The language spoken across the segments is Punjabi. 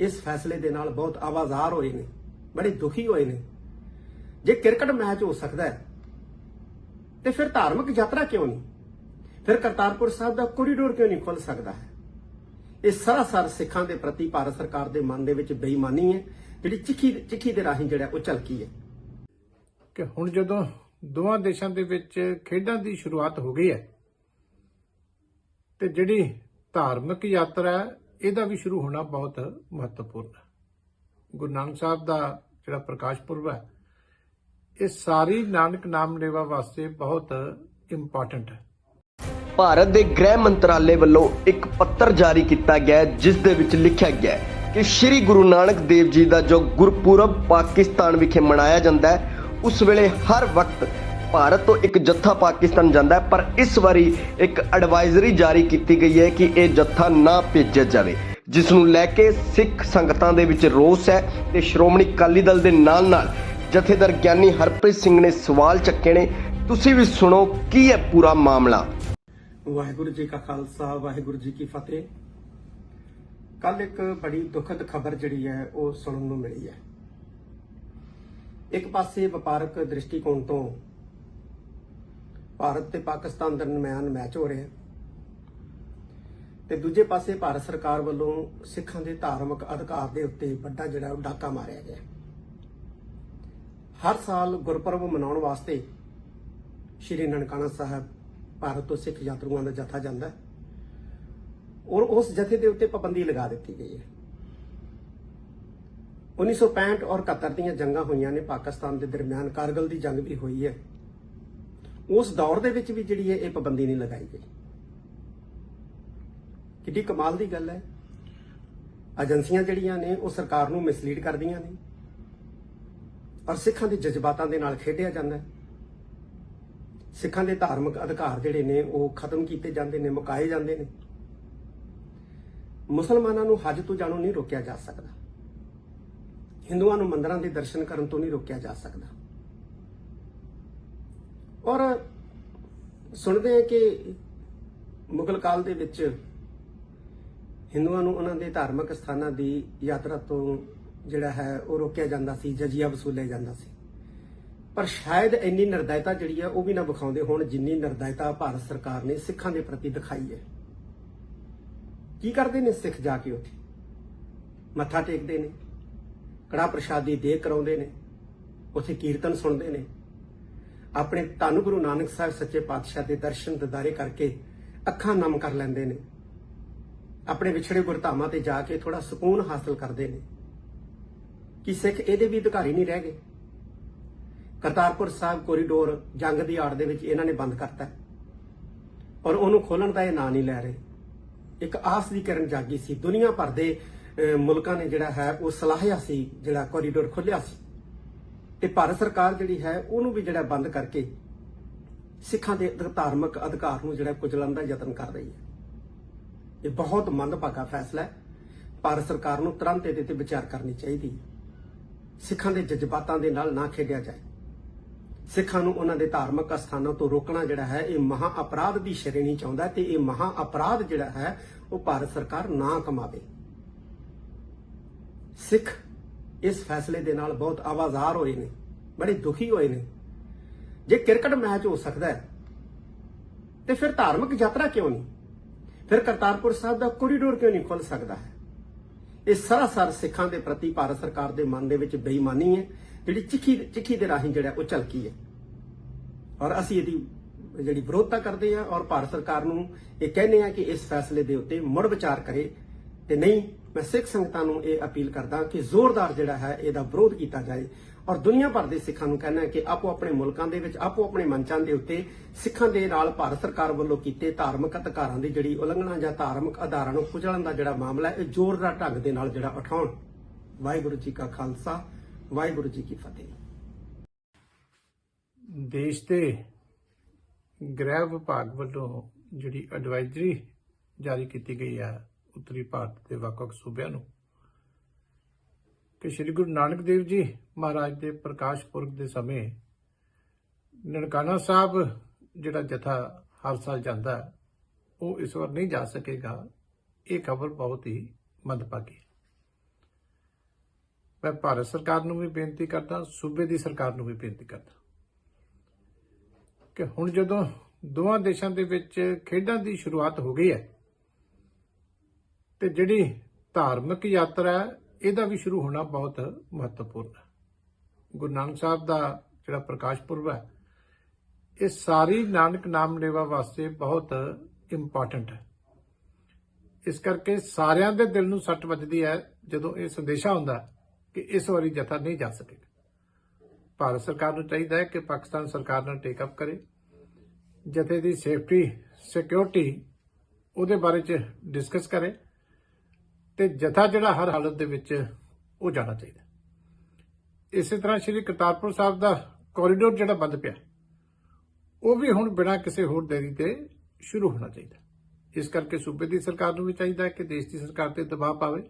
ਇਸ ਫੈਸਲੇ ਦੇ ਨਾਲ ਬਹੁਤ ਆਵਾਜ਼ਾਰ ਹੋਏ ਨੇ, ਬੜੇ ਦੁਖੀ ਹੋਏ ਨੇ। ਜੇ ਕ੍ਰਿਕਟ ਮੈਚ ਹੋ ਸਕਦਾ ਹੈ, ਤੇ ਫਿਰ ਧਾਰਮਿਕ ਯਾਤਰਾ ਕਿਉਂ ਨਹੀਂ? ਫਿਰ ਕਰਤਾਰਪੁਰ ਸਾਹਿਬ ਦਾ ਕੋਰੀਡੋਰ ਕਿਉਂ ਨਹੀਂ ਖੁੱਲ ਸਕਦਾ ਹੈ? ਇਹ ਸਰਾਸਰ ਸਿੱਖਾਂ ਦੇ ਪ੍ਰਤੀ ਭਾਰਤ ਸਰਕਾਰ ਦੇ ਮਨ ਦੇ ਵਿੱਚ ਬੇਈਮਾਨੀ ਹੈ, ਜਿਹੜੀ ਚਿੱਖੀ ਚਿੱਖੀ ਦੇ ਰਾਹੀਂ ਜਿਹੜਾ ਉਹ ਝਲਕੀ ਹੈ। ਕਿ ਹੁਣ ਜਦੋਂ ਦੋਵਾਂ ਦੇਸ਼ਾਂ ਦੇ ਵਿੱਚ ਖੇਡਾਂ ਦੀ ਸ਼ੁਰੂਆਤ ਹੋ ਗਈ ਹੈ, ਤੇ ਜਿਹੜੀ ਧਾਰਮਿਕ ਯਾਤਰਾ ਇਹਦਾ ਵੀ ਸ਼ੁਰੂ ਹੋਣਾ ਬਹੁਤ ਮਹੱਤਵਪੂਰਨ ਹੈ। ਗੁਰੂ ਨਾਨਕ ਸਾਹਿਬ ਦਾ ਜਿਹੜਾ ਪ੍ਰਕਾਸ਼ ਪੁਰਬ ਹੈ, ਇਹ ਸਾਰੀ ਨਾਨਕ ਨਾਮ ਲੇਵਾ ਵਾਸਤੇ ਬਹੁਤ ਇੰਪੋਰਟੈਂਟ ਹੈ। ਭਾਰਤ ਦੇ ਗ੍ਰਹਿ ਮੰਤਰਾਲੇ ਵੱਲੋਂ ਇੱਕ ਪੱਤਰ ਜਾਰੀ ਕੀਤਾ ਗਿਆ ਜਿਸ ਦੇ ਵਿੱਚ ਲਿਖਿਆ ਗਿਆ ਕਿ ਸ੍ਰੀ ਗੁਰੂ ਨਾਨਕ ਦੇਵ ਜੀ ਦਾ ਜੋ ਗੁਰਪੁਰਬ ਪਾਕਿਸਤਾਨ ਵਿਖੇ ਮਨਾਇਆ ਜਾਂਦਾ ਹੈ, ਉਸ ਵੇਲੇ ਹਰ ਵਕਤ ਭਾਰਤ ਤੋਂ ਇੱਕ ਜੱਥਾ ਪਾਕਿਸਤਾਨ ਜਾਂਦਾ ਪਰ ਇਸ ਵਾਰੀ ਇੱਕ ਐਡਵਾਈਜ਼ਰੀ ਜਾਰੀ ਕੀਤੀ ਗਈ ਹੈ ਕਿ ਇਹ ਜੱਥਾ ਨਾ ਭੇਜਿਆ ਜਾਵੇ ਜਿਸ ਨੂੰ ਲੈ ਕੇ ਸਿੱਖ ਸੰਗਤਾਂ ਦੇ ਵਿੱਚ ਰੋਸ ਹੈ ਤੇ ਸ਼੍ਰੋਮਣੀ ਅਕਾਲੀ ਦਲ ਦੇ ਨਾਲ-ਨਾਲ ਜਥੇਦਾਰ ਗਿਆਨੀ ਹਰਪ੍ਰੀਤ ਸਿੰਘ ਨੇ ਸਵਾਲ ਚੱਕੇ ਨੇ, ਤੁਸੀਂ ਵੀ ਸੁਣੋ ਕੀ ਹੈ ਪੂਰਾ ਮਾਮਲਾ। ਵਾਹਿਗੁਰੂ ਜੀ ਕਾ ਖਾਲਸਾ, ਵਾਹਿਗੁਰੂ ਜੀ ਕੀ ਫਤਿਹ। ਕੱਲ ਇੱਕ ਬੜੀ ਦੁਖਦ ਖਬਰ ਜਿਹੜੀ ਹੈ, ਉਹ ਸੁਣਨ ਨੂੰ ਮਿਲੀ ਹੈ। ਇੱਕ ਪਾਸੇ ਵਪਾਰਕ ਦ੍ਰਿਸ਼ਟੀਕੋਣ ਤੋਂ ਭਾਰਤ ਤੇ ਪਾਕਿਸਤਾਨ ਦਰਮਿਆਨ ਮੈਚ ਹੋ ਰਿਹਾ ਤੇ ਦੂਜੇ ਪਾਸੇ ਭਾਰਤ ਸਰਕਾਰ ਵੱਲੋਂ ਸਿੱਖਾਂ ਦੇ ਧਾਰਮਿਕ ਅਧਿਕਾਰ ਦੇ ਉੱਤੇ ਵੱਡਾ ਜਿਹੜਾ ਉਹ ਡਾਕਾ ਮਾਰਿਆ ਗਿਆ ਹਰ ਸਾਲ ਗੁਰਪੁਰਬ ਮਨਾਉਣ ਵਾਸਤੇ ਸ਼੍ਰੀ ਨਨਕਾਣਾ ਸਾਹਿਬ ਭਾਰਤ ਤੋਂ ਸਿੱਖ ਯਾਤਰੂਆਂ ਦਾ ਜਥਾ ਜਾਂਦਾ ਔਰ ਉਸ ਜਥੇ ਦੇ ਉੱਤੇ ਪਾਬੰਦੀ ਲਗਾ ਦਿੱਤੀ ਗਈ ਹੈ। 1965 ਔਰ 71 ਦੀਆਂ ਜੰਗਾਂ ਹੋਈਆਂ ਨੇ। ਪਾਕਿਸਤਾਨ ਦੇ ਦਰਮਿਆਨ ਕਾਰਗਲ ਦੀ ਜੰਗ ਵੀ ਹੋਈ ਹੈ। ਉਸ ਦੌਰ ਦੇ ਵਿੱਚ ਵੀ ਜਿਹੜੀ ਹੈ ਇਹ ਪਾਬੰਦੀ ਨਹੀਂ ਲਗਾਈ ਗਈ। ਕਿੱਡੀ ਕਮਾਲ ਦੀ ਗੱਲ ਹੈ। ਏਜੰਸੀਆਂ ਜਿਹੜੀਆਂ ਨੇ, ਉਹ ਸਰਕਾਰ ਨੂੰ ਮਿਸਲੀਡ ਕਰਦੀਆਂ ਨੇ। ਔਰ ਸਿੱਖਾਂ ਦੇ ਜਜ਼ਬਾਤਾਂ ਦੇ ਨਾਲ ਖੇਡਿਆ ਜਾਂਦਾ ਹੈ। ਸਿੱਖਾਂ ਦੇ ਧਾਰਮਿਕ ਅਧਿਕਾਰ ਜਿਹੜੇ ਨੇ, ਉਹ ਖਤਮ ਕੀਤੇ ਜਾਂਦੇ ਨੇ, ਮੁਕਾਏ ਜਾਂਦੇ ਨੇ। ਮੁਸਲਮਾਨਾਂ ਨੂੰ ਹਜ ਤੋਂ ਜਾਣੋਂ ਨਹੀਂ ਰੋਕਿਆ ਜਾ ਸਕਦਾ। ਹਿੰਦੂਆਂ ਨੂੰ ਮੰਦਰਾਂ ਦੇ ਦਰਸ਼ਨ ਕਰਨ ਤੋਂ ਨਹੀਂ ਰੋਕਿਆ ਜਾ ਸਕਦਾ। ਔਰ ਸੁਣਦੇ ਹਾਂ ਕਿ ਮੁਗਲ ਕਾਲ ਦੇ ਵਿੱਚ ਹਿੰਦੂਆਂ ਨੂੰ ਉਹਨਾਂ ਦੇ ਧਾਰਮਿਕ ਸਥਾਨਾਂ ਦੀ ਯਾਤਰਾ ਤੋਂ ਜਿਹੜਾ ਹੈ ਉਹ ਰੋਕਿਆ ਜਾਂਦਾ ਸੀ, ਜਜ਼ੀਆ ਵਸੂਲਿਆ ਜਾਂਦਾ ਸੀ। ਪਰ ਸ਼ਾਇਦ ਇੰਨੀ ਨਿਰਦਇਤਾ ਜਿਹੜੀ ਆ, ਉਹ ਵੀ ਨਾ ਵਿਖਾਉਂਦੇ ਹੋਣ ਜਿੰਨੀ ਨਿਰਦਇਤਾ ਭਾਰਤ ਸਰਕਾਰ ਨੇ ਸਿੱਖਾਂ ਦੇ ਪ੍ਰਤੀ ਦਿਖਾਈ ਹੈ। ਕੀ ਕਰਦੇ ਨੇ ਸਿੱਖ ਜਾ ਕੇ ਉੱਥੇ? ਮੱਥਾ ਟੇਕਦੇ ਨੇ ਕੜਾ ਪ੍ਰਸ਼ਾਦੀ ਦੇ ਕਰਾਉਂਦੇ ਨੇ, ਉੱਥੇ ਕੀਰਤਨ ਸੁਣਦੇ ਨੇ। ਆਪਣੇ ਧੰਨ ਗੁਰੂ ਨਾਨਕ ਸਾਹਿਬ ਸੱਚੇ ਪਾਤਸ਼ਾਹ ਦੇ ਦਰਸ਼ਨ ਦਿਦਾਰੇ ਕਰਕੇ ਅੱਖਾਂ ਨਮ ਕਰ ਲੈਂਦੇ ਨੇ। ਆਪਣੇ ਵਿਛੜੇ ਗੁਰਧਾਮਾਂ ਤੇ ਜਾ ਕੇ ਥੋੜਾ ਸਕੂਨ ਹਾਸਲ ਕਰਦੇ ਨੇ। ਕਿ ਸਿੱਖ ਇਹਦੇ ਵੀ ਅਧਿਕਾਰੀ ਨਹੀਂ ਰਹਿ ਗਏ? ਕਰਤਾਰਪੁਰ ਸਾਹਿਬ ਕੋਰੀਡੋਰ ਜੰਗ ਦੀ ਆੜ ਦੇ ਵਿੱਚ ਇਹਨਾਂ ਨੇ ਬੰਦ ਕਰਤਾ ਹੈ। ਔਰ ਉਹਨੂੰ ਖੋਲਣ ਦਾ ਇਹ ਨਾਂ ਨਹੀਂ ਲੈ ਰਹੇ। ਇੱਕ ਆਸ ਦੀ ਕਿਰਨ ਜਾਗੀ ਸੀ। ਦੁਨੀਆ ਭਰ ਦੇ ਮੁਲਕਾਂ ਨੇ ਜਿਹੜਾ ਹੈ, ਉਹ ਸਲਾਹਿਆ ਸੀ, ਜਿਹੜਾ ਕੋਰੀਡੋਰ ਖੁੱਲਿਆ ਸੀ। ਤੇ ਭਾਰਤ ਸਰਕਾਰ ਜਿਹੜੀ ਹੈ, ਉਹਨੂੰ ਵੀ ਜਿਹੜਾ ਬੰਦ ਕਰਕੇ ਸਿੱਖਾਂ ਦੇ ਅਧ- ਧਾਰਮਿਕ ਅਧਿਕਾਰ ਨੂੰ ਜਿਹੜਾ ਕੁਚਲਣ ਦਾ ਯਤਨ ਕਰ ਰਹੀ ਹੈ। ਇਹ ਬਹੁਤ ਮੰਦਭਾਗਾ ਫੈਸਲਾ ਹੈ। ਭਾਰਤ ਸਰਕਾਰ ਨੂੰ ਤੁਰੰਤ ਇਹਦੇ ਤੇ ਵਿਚਾਰ ਕਰਨੀ ਚਾਹੀਦੀ ਹੈ। ਸਿੱਖਾਂ ਦੇ ਜਜ਼ਬਾਤਾਂ ਦੇ ਨਾਲ ਨਾ ਖੇਡਿਆ ਜਾਏ। ਸਿੱਖਾਂ ਨੂੰ ਉਹਨਾਂ ਦੇ ਧਾਰਮਿਕ ਸਥਾਨਾਂ ਤੋਂ ਰੋਕਣਾ ਜਿਹੜਾ ਹੈ, ਇਹ ਮਹਾ ਅਪਰਾਧ ਦੀ ਸ਼੍ਰੇਣੀ ਚ ਆਉਂਦਾ ਤੇ ਇਹ ਮਹਾ ਅਪਰਾਧ ਜਿਹੜਾ ਹੈ, ਉਹ ਭਾਰਤ ਸਰਕਾਰ ਨਾ ਕਮਾਵੇ। ਸਿੱਖ ਇਸ ਫੈਸਲੇ ਦੇ ਨਾਲ ਬਹੁਤ ਆਵਾਜ਼ਾਰ ਹੋਏ ਨੇ, ਬੜੇ ਦੁਖੀ ਹੋਏ ਨੇ। ਜੇ ਕ੍ਰਿਕਟ ਮੈਚ ਹੋ ਸਕਦਾ ਹੈ, ਤੇ ਫਿਰ ਧਾਰਮਿਕ ਯਾਤਰਾ ਕਿਉਂ ਨਹੀਂ? ਫਿਰ ਕਰਤਾਰਪੁਰ ਸਾਹਿਬ ਦਾ ਕੋਰੀਡੋਰ ਕਿਉਂ ਨਹੀਂ ਖੁੱਲ ਸਕਦਾ ਹੈ? ਇਹ ਸਰਾਸਰ ਸਿੱਖਾਂ ਦੇ ਪ੍ਰਤੀ ਭਾਰਤ ਸਰਕਾਰ ਦੇ ਮਨ ਦੇ ਵਿੱਚ ਬੇਈਮਾਨੀ ਹੈ, ਜਿਹੜੀ ਚਿੱਖੀ ਚਿੱਠੀ ਦੇ ਰਾਹੀਂ ਜਿਹੜਾ ਉਹ ਝਲਕੀ ਹੈ। ਔਰ ਅਸੀਂ ਇਹਦੀ ਜਿਹੜੀ ਵਿਰੋਧਤਾ ਕਰਦੇ ਹਾਂ ਔਰ ਭਾਰਤ ਸਰਕਾਰ ਨੂੰ ਇਹ ਕਹਿੰਦੇ ਆ ਕਿ ਇਸ ਫੈਸਲੇ ਦੇ ਉੱਤੇ ਮੁੜ ਵਿਚਾਰ ਕਰੇ ਤੇ ਨਹੀਂ ਮੈਂ ਸਿੱਖ ਸੰਗਤਾਂ ਨੂੰ ਇਹ ਅਪੀਲ ਕਰਦਾ ਕਿ ਜ਼ੋਰਦਾਰ ਜਿਹੜਾ ਹੈ ਇਹਦਾ ਵਿਰੋਧ ਕੀਤਾ ਜਾਏ ਔਰ ਦੁਨੀਆ ਭਰ ਦੇ ਸਿੱਖਾਂ ਨੂੰ ਕਹਿਣਾ ਹੈ ਕਿ ਆਪੋ ਆਪਣੇ ਮੁਲਕਾਂ ਦੇ ਵਿੱਚ, ਆਪੋ ਆਪਣੇ ਮੰਚਾਂ ਦੇ ਉੱਤੇ ਸਿੱਖਾਂ ਦੇ ਨਾਲ ਭਾਰਤ ਸਰਕਾਰ ਵੱਲੋਂ ਕੀਤੇ ਧਾਰਮਿਕ ਅਧਿਕਾਰਾਂ ਦੀ ਜਿਹੜੀ ਉਲੰਘਣਾ ਜਾਂ ਧਾਰਮਿਕ ਆਧਾਰਾਂ ਨੂੰ ਕੁਚਲਣ ਦਾ ਜਿਹੜਾ ਮਾਮਲਾ ਹੈ, ਇਹ ਜ਼ੋਰਦਾਰ ਢੰਗ ਦੇ ਨਾਲ ਜਿਹੜਾ ਉਠਾਉਣ। ਵਾਹਿਗੁਰੂ ਜੀ ਕਾ ਖਾਲਸਾ, ਵਾਹਿਗੁਰੂ ਜੀ ਕੀ ਫਤਿਹ। ਦੇਸ਼ ਦੇ ਗ੍ਰਹਿ ਵਿਭਾਗ ਵੱਲੋਂ ਜਿਹੜੀ ਐਡਵਾਈਜ਼ਰੀ ਜਾਰੀ ਕੀਤੀ ਗਈ ਹੈ ਉੱਤਰੀ ਭਾਰਤ ਦੇ ਵੱਖ-ਵੱਖ ਸੂਬਿਆਂ ਨੂੰ। ਕਿ ਸ੍ਰੀ ਗੁਰੂ ਨਾਨਕ ਦੇਵ ਜੀ ਮਹਾਰਾਜ ਦੇ ਪ੍ਰਕਾਸ਼ ਪੁਰਬ ਦੇ ਸਮੇਂ ਨਨਕਾਣਾ ਸਾਹਿਬ ਜਿਹੜਾ ਜਥਾ ਹਰ ਸਾਲ ਜਾਂਦਾ, ਉਹ ਇਸ ਵਾਰ ਨਹੀਂ ਜਾ ਸਕੇਗਾ। ਇਹ ਖਬਰ ਬਹੁਤ ਹੀ ਮੰਦਭਾਗੀ ਮੈਂ ਭਾਰਤ ਸਰਕਾਰ ਨੂੰ ਵੀ ਬੇਨਤੀ ਕਰਦਾ, ਸੂਬੇ ਦੀ ਸਰਕਾਰ ਨੂੰ ਵੀ ਬੇਨਤੀ ਕਰਦਾ ਕਿ ਹੁਣ ਜਦੋਂ ਦੋਵਾਂ ਦੇਸ਼ਾਂ ਦੇ ਵਿੱਚ ਖੇਡਾਂ ਦੀ ਸ਼ੁਰੂਆਤ ਹੋ ਗਈ ਹੈ ਤੇ ਜਿਹੜੀ ਧਾਰਮਿਕ ਯਾਤਰਾ ਇਹਦਾ ਵੀ ਸ਼ੁਰੂ ਹੋਣਾ ਬਹੁਤ ਮਹੱਤਵਪੂਰਨ ਹੈ। ਗੁਰੂ ਨਾਨਕ ਸਾਹਿਬ ਦਾ ਜਿਹੜਾ ਪ੍ਰਕਾਸ਼ ਪੁਰਬ ਹੈ, ਇਹ ਸਾਰੀ ਨਾਨਕ ਨਾਮ ਲੇਵਾ ਵਾਸਤੇ ਬਹੁਤ ਇੰਪੋਰਟੈਂਟ ਹੈ। ਇਸ ਕਰਕੇ ਸਾਰਿਆਂ ਦੇ ਦਿਲ ਨੂੰ ਸੱਟ ਵੱਜਦੀ ਹੈ, ਜਦੋਂ ਇਹ ਸੰਦੇਸ਼ਾ ਹੁੰਦਾ ਕਿ ਇਸ ਵਾਰੀ ਜਥਾ ਨਹੀਂ ਜਾ ਸਕੇਗਾ। ਭਾਰਤ ਸਰਕਾਰ ਨੂੰ ਚਾਹੀਦਾ ਹੈ ਕਿ ਪਾਕਿਸਤਾਨ ਸਰਕਾਰ ਨਾਲ ਟੇਕ ਅਪ ਕਰੇ। ਜਥੇ ਦੀ ਸੇਫਟੀ ਸਿਕਿਉਰਿਟੀ ਉਹਦੇ ਬਾਰੇ ਚ ਡਿਸਕਸ ਕਰੇ। ਤੇ ਜਥਾ ਜਿਹੜਾ ਹਰ ਹਾਲਤ ਦੇ ਵਿੱਚ ਉਹ ਜਾਣਾ ਚਾਹੀਦਾ। ਇਸੇ ਤਰ੍ਹਾਂ ਸ਼੍ਰੀ ਕਰਤਾਰਪੁਰ ਸਾਹਿਬ ਦਾ ਕੋਰੀਡੋਰ ਜਿਹੜਾ ਬੰਦ ਪਿਆ, ਉਹ ਵੀ ਹੁਣ ਬਿਨਾਂ ਕਿਸੇ ਹੋਰ ਦੇਰੀ ਤੇ ਸ਼ੁਰੂ ਹੋਣਾ ਚਾਹੀਦਾ। ਇਸ ਕਰਕੇ ਸੂਬੇ ਦੀ ਸਰਕਾਰ ਨੂੰ ਵੀ ਚਾਹੀਦਾ ਹੈ ਕਿ ਦੇਸ਼ ਦੀ ਸਰਕਾਰ ਤੇ ਦਬਾਅ ਪਾਵੇ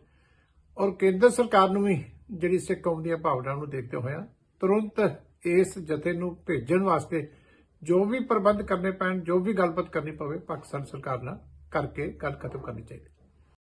ਔਰ ਕੇਂਦਰ ਸਰਕਾਰ ਨੂੰ ਵੀ ਜਿਹੜੀ ਸਿੱਖ ਕੌਮ ਦੀਆਂ ਭਾਵਨਾਵਾਂ ਨੂੰ ਦੇਖਦੇ ਹੋਇਆ ਤੁਰੰਤ ਇਸ ਜਥੇ ਨੂੰ ਭੇਜਣ ਵਾਸਤੇ ਜੋ ਵੀ ਪ੍ਰਬੰਧ ਕਰਨੇ ਪੈਣ, ਜੋ ਵੀ ਗੱਲਬਾਤ ਕਰਨੀ ਪਵੇ, ਪਾਕਿਸਤਾਨ ਸਰਕਾਰ ਨਾਲ ਕਰਕੇ ਗੱਲ ਖਤਮ ਕਰਨੀ ਚਾਹੀਦੀ।